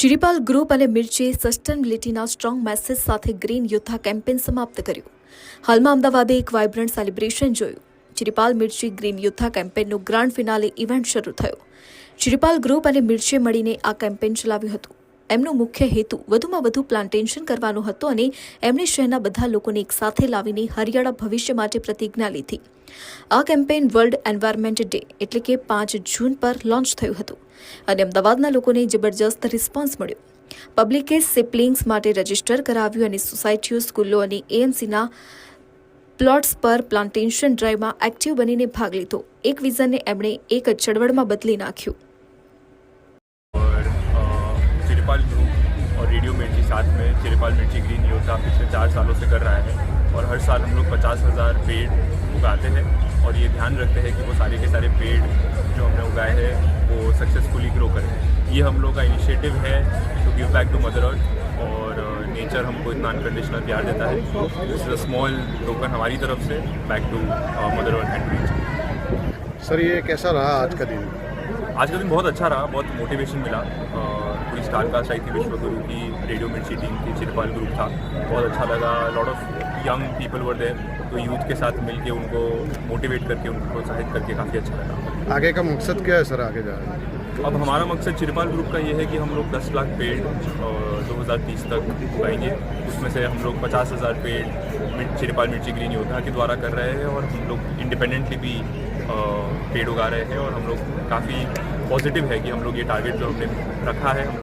Chiripal group અને મિર્ચે સસ્ટેનેબિલિટીના સ્ટ્રોંગ મેસેજ સાથે ગ્રીન યોદ્ધા કેમ્પેન સમાપ્ત કર્યું. હાલમાં અમદાવાદે એક વાઇબ્રન્ટ સેલિબ્રેશન જોયું. ચિરીપાલ મિર્ચી ગ્રીન યોદ્ધા કેમ્પેનનું ગ્રાન્ડ ફિનાલે ઇવેન્ટ શરૂ થયો. ચિરીપાલ ગ્રુપ અને મિર્ચે મળીને આ કેમ્પેન ચલાવ્યું હતું. એમનો મુખ્ય હેતુ વધુમાં વધુ પ્લાન્ટેશન કરવાનો હતો અને એમણે શહેરના બધા લોકોને એકસાથે લાવીને હરિયાળા ભવિષ્ય માટે પ્રતિજ્ઞા લીધી. આ કેમ્પેન વર્લ્ડ એન્વાયરમેન્ટ ડે એટલે કે પાંચ જૂન પર લોન્ચ થયું હતું અને અમદાવાદના લોકોને જબરજસ્ત રિસ્પોન્સ મળ્યો. પબ્લિકે સિપ્લિંગ્સ માટે રજિસ્ટર કરાવ્યું અને સોસાયટીઓ સ્કૂલો અને એએમસીના પ્લોટ્સ પર પ્લાન્ટેશન ડ્રાઈવમાં એક્ટિવ બનીને ભાગ લીધો. એક વિઝનને એમણે એક ચળવળમાં બદલી નાખ્યું. साथ में चिरपाल मिर्ची ग्रीन योद्धा पिछले चार सालों से कर रहा है और हर साल हम लोग पचास हज़ार पेड़ उगाते हैं और ये ध्यान रखते हैं कि वो सारे के सारे पेड़ जो हमने उगाए हैं वो सक्सेसफुली ग्रो करें। ये हम लोग का इनिशिएटिव है to give back to mother earth और नेचर हमको इतना अनकंडीशनल प्यार देता है। This is a small token हमारी तरफ़ से back to mother earth and nature sir ये कैसा रहा आज का दिन? आज का दिन बहुत अच्छा रहा बहुत मोटिवेशन मिला। अ, पूरी स्टार कास्ट आई थी विश्वगुरु की रेडियो मिर्ची टीम की चिरपाल ग्रुप था। बहुत अच्छा लगा। Lot of young people were there तो यूथ के साथ मिलके उनको मोटिवेट करके उनको प्रोत्साहित करके काफ़ी अच्छा लगा। आगे का मकसद क्या है सर आगे जा रहे हैं? अब हमारा मकसद चिरपाल ग्रुप का ये है कि हम लोग 10 लाख पेड़ दो हज़ार तीस तक उगाएँगे उसमें से हम लोग पचास हज़ार पेड़ चिरपाल मिर्ची ग्रीन योद्धा के द्वारा कर रहे हैं और हम लोग इंडिपेंडेंटली भी पेड़ उगा रहे हैं और हम लोग काफ़ी पॉजिटिव है कि हम लोग ये टारगेट जो हमने रखा है